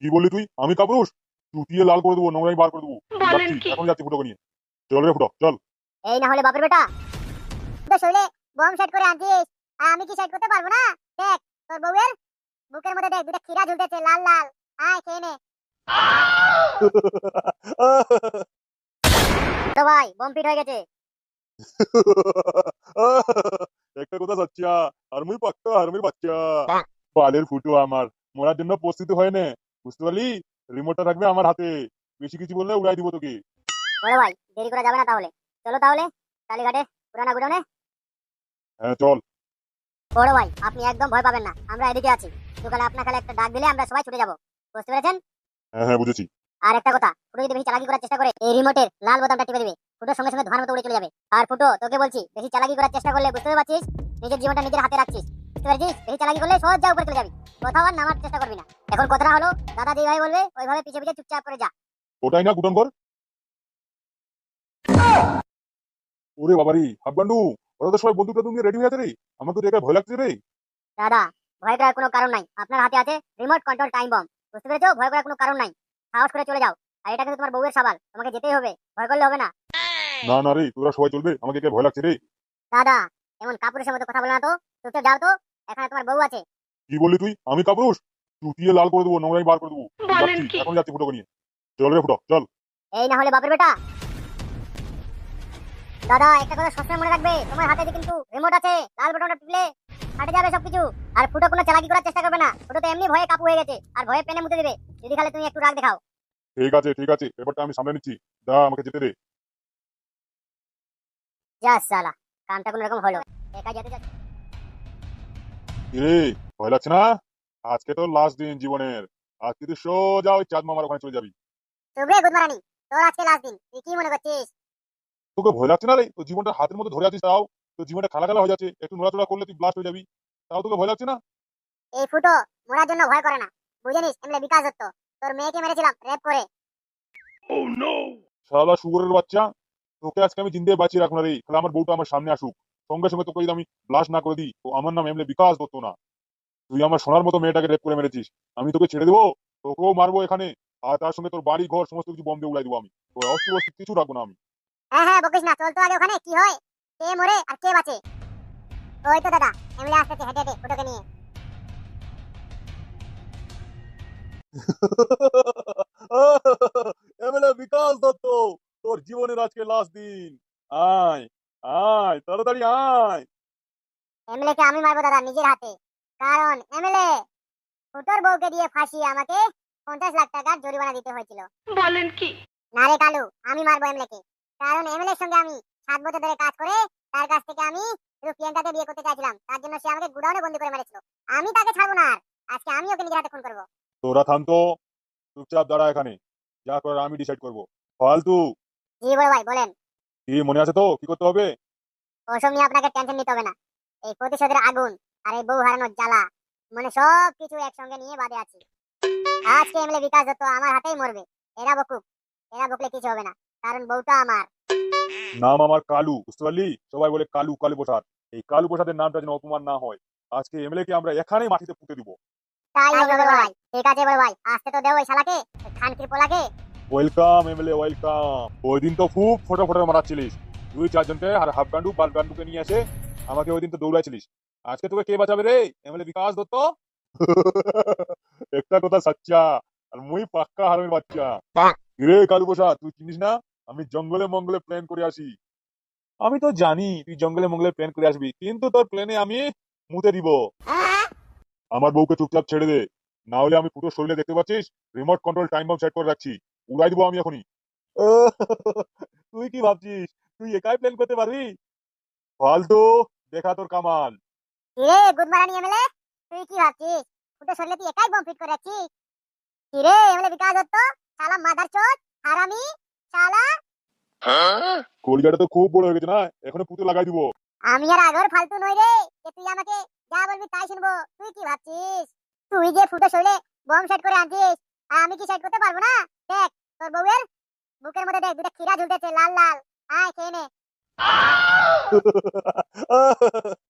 কি বললি তুই? আমি কাপুরুষ? চুটিয়ে লাল করে দেবো নোংরাই বার করে দেবো? এখন যাচ্ছি ফুটোকে নিয়ে। চল রে ফুটো চল। এই না হলে বাপের বেটা। তো শরীরে বম সেট করে আনছিস। আর আমি কি সেট করতে পারব না? দেখ তোর বউয়ের বুকের মধ্যে দেখ দুটা খিরা ঝুলতেছে লাল লাল। আয় খেয়ে নে। তো ভাই বম ফিট হয়ে গেছে। একটা কথা সচ্চা আর মুই পাক্কা আর মুই বাচ্চা। বালের ফুটো আমার মরার জন্য প্রস্তুত হয় না। বুঝতে পারলি? রিমোটটা থাকবে আমার হাতে। বেশি কিছু বললে উড়াই দিব তোকে। বড় ভাই দেরি করা যাবে না তাহলে। চলো তাহলে কালীঘাটে পুরানা গুডনে হ্যাঁ চল। বড় ভাই আপনি একদম ভয় পাবেন না। আমরা এদিকে আছি। সকালে আপনার খালে একটা ডাক দিলে আমরা সবাই ছুটে যাব। বুঝতে পেরেছেন? হ্যাঁ হ্যাঁ বুঝেছি। আর একটা কথা ফুটো যদি বেশি চালাকি করার চেষ্টা করে এই রিমোটের লাল বোতামটা টিপে দিবে। ফুটোর সঙ্গে সঙ্গে ধোঁয়ার মতো উড়ে চলে যাবে। আর ফুটো তোকে বলছি বেশি চালাকি করার চেষ্টা করলে বুঝতে পারছিস? নিজের জীবনটা নিজের হাতে রাখছিস। বুঝতে পারছিস? বেশি চালাকি করলে উপরে চলে যাবি। কোথাও আর নামার চেষ্টা করবি না। এখন কথাটা হলো দাদা যেভাবে বলবে ওইভাবে পিছে পিছে চুপচাপ করে যা। ওটাই না ওরে বাবারি ওরা তো সবাই বন্ধু টন্ধু নিয়ে রেডি হয়ে আছে রে। আমার তো দেখে ভয় লাগছে রে। দাদা ভয় করার কোনো কারণ নাই। আপনার হাতে আছে রিমোট কন্ট্রোল টাইম বম বুঝতে পেরেছ? ভয় করার কোনো কারণ নাই। সাহস করে চলে যাও। আর এটা কিন্তু তোমার বউয়ের সাবাল। তোমাকে যেতেই হবে। ভয় করলে হবে না। না না রে তোরা সবাই চলবে। আমাকে কে ভয় লাগছে রে? দাদা এমন কাপুরুষের মতো কথা বলে না তো? চুপচাপ যাও তো এখানে তোমার বউ আছে। কি বললি তুই? আমি কাপুরুষ? চুটিয়ে লাল করে দেবো নোংরাই বার করে দেবো। এখন যাচ্ছি ফুটোকে নিয়ে। চল রে ফুটো চল। এই না হলে বাপের বেটা। দাদা একটা কথা সবসময় মনে রাখবে তোমার হাতে যে কিন্তু রিমোট আছে লাল বাটনটা টিপলে ফাটে যাবে সবকিছু। আর ফুটো কোনো চালাকি করার চেষ্টা করবে না। ফুটো তো এমনি ভয়ে কাপু হয়ে গেছে আর ভয়ে পেনে মুতে দিবে। যদি খালে তুমি একটু রাগ দেখাও। ঠিক আছে ঠিক আছে ব্যাপারটা আমি সামনে নিচ্ছি। দা আমাকে যেতে দে। যা সালা কামটা কোনো রকম হলো একা যেতে যাচ্ছে ভয় লাগছে না? আজকে তো লাস্ট দিন জীবনের। আজকে তুই সোজা ওই চাঁদ মামার ওখানে চলে যাবি। গুদমারানি তোর আজকে লাস্ট দিন তুই কি মনে করছিস? তোকে ভয় লাগছে না রে? তোর জীবনটা হাতের মধ্যে ধরে আছিস তাও। তোর জীবনটা খালা খালা হয়ে যাচ্ছে। একটু নড়াচড়া করলে তুই ব্লাস্ট হয়ে যাবি। তাও তোকে ভয় লাগছে না? এই ফুটো মরার জন্য ভয় করে না। বুঝে নিস এমলে বিকাশ দত্ত। তোর মেয়েকে মেরেছিলাম রেপ করে। Oh no! শালা শুগরের বাচ্চা। তোকে আজকে আমি জিন্দে বাঁচিয়ে রাখব না রে। তাহলে আমার বউটা আমার সামনে আসুক। সঙ্গে সঙ্গে তোকে যদি আমি ব্লাস্ট না করে দিই তো আমার নাম এমলে বিকাশ দত্ত না। তুই আমার সোনার মতো মেয়েটাকে রেপ করে মেরেছিস। আমি তোকে ছেড়ে দেবো? তোকেও মারবো এখানে? আর তার সঙ্গে তোর বাড়ি ঘর সমস্ত কিছু বম দিয়ে উড়াই দেবো আমি। তো অস্তি বস্তি কিছু রাখব না আমি। হ্যাঁ হ্যাঁ বকিস না। চল তো আগে ওখানে। কি হয়? কে মরে আর কে বাঁচে? ওই তো দাদা এমলে আসতেছে হেঁটে হেঁটে ফুটোকে নিয়ে এমএলএ বিকাশ দত্ত তোর জীবনের আজকে লাস্ট দিন। আয় আয় তাড়াতাড়ি আয়। এমএলএ কে আমি মারবো দাদা নিজের হাতে। কারণ এমএলএ ফুটোর বউকে দিয়ে ফাঁসিয়ে আমাকে পঞ্চাশ লাখ টাকার জরিমানা দিতে হয়েছিল। বলেন কি? না রে কালু আমি মারবো এমএলএ কে কারণ এমএলএ সঙ্গে আমি সাত বছর ধরে কাজ করে তার কাছ থেকে আমি শুধু প্রিয়াঙ্কাকে বিয়ে করতে চাইছিলাম। তার জন্য সে আমাকে গুডাউনে বন্দি করে মেরেছিল। আমি তাকে ছাড়বো না আর। আজকে আমি ওকে নিজের হাতে খুন করব। তোরা থাম তো। চুপচাপ দাঁড়া এখানে। যা করার আমি ডিসাইড করব। ফালতু। জি বড় ভাই বলেন। কি মনে আছে তো? কি করতে হবে? ওসব নিয়ে আপনাকে টেনশন নিতে হবে না। এই প্রতিশোধের আগুন আর এই বউ হারানোর জ্বালা মানে সব কিছু একসঙ্গে নিয়ে বাদে আছি। আজকে এমএলএ বিকাশ দত্ত আমার হাতেই মরবে। এরা বকুক এরা বকলে কিছু হবে না। কারণ বউটা আমার। নাম আমার কালু বুঝতে পারলি? সবাই বলে কালু কালু প্রসাদ। এই কালু প্রসাদের নামটা যেন অপমান না হয়। আজকে এমএলএ কে আমরা এখানেই মাটিতে পুঁতে দিব। তাই হবে ভাই। ঠিক আছে বড় ভাই। আসতে তো দেও ওই শালাকে ওই খান কৃপলাকে ওয়েলকাম এমএলএ ওয়েলকাম ওই দিন তো খুব ফটো ফটো মারাচ্ছিলিস। দুই চারজনকে আর হাফ গান্ডু বাল গান্ডুকে নিয়ে এসে আমাকে ওই দিন তো দৌড়াচ্ছিলিস। আজকে তোকে কে বাঁচাবে রে? এমএলএ বিকাশ দত্ত? একটা কথা সাচ্চা আর মুই পাক্কা হারামের বাচ্চা। রে কালু প্রসাদ তুই চিনিস না? আমি জঙ্গলে মঙ্গলে প্ল্যান করে আসি। আমি তো জানি তুই জঙ্গলে মঙ্গলে প্ল্যান করে আসবি কিন্তু তোর প্ল্যানে আমি মুতে দিব। আমার বউকে চুপচাপ ছেড়ে দে। না হলে আমি পুরো শরীরে দেখতে পাচ্ছিস? Remote control time bomb set করে রাখছি। উড়াই দিব আমি এখনই। তুই কি ভাবছিস? তুই একাই প্ল্যান করতে পারবি? ফালতু দেখা তোর কামাল। কিরে গুদমারানি এমএলএ তুই কি ভাবছিস? ফুটো শরীরে তুই একাই বম ফিট করে রাখছিস কিরে এমএলএ বিকাশ দত্ত শালা মাদার চোদ হারামি শালা। কলিজাটা তো খুব বড় হয়ে গেছে না? এখনও পুঁতে লাগাই দিব। আমি আর আগর ফালতু নই রে যে তুই আমাকে যা বলবি তাই শুনব। তুই কি ভাবছিস? তুই যে ফুটো শরীরে বম সেট করে আনছিস আর আমি কি সেট করতে পারব না? দেখ তোর বউয়ের? বুকের মধ্যে দেখ দুটা খিরা ঝুলতেছে লাল লাল। আয় খেয়ে নে।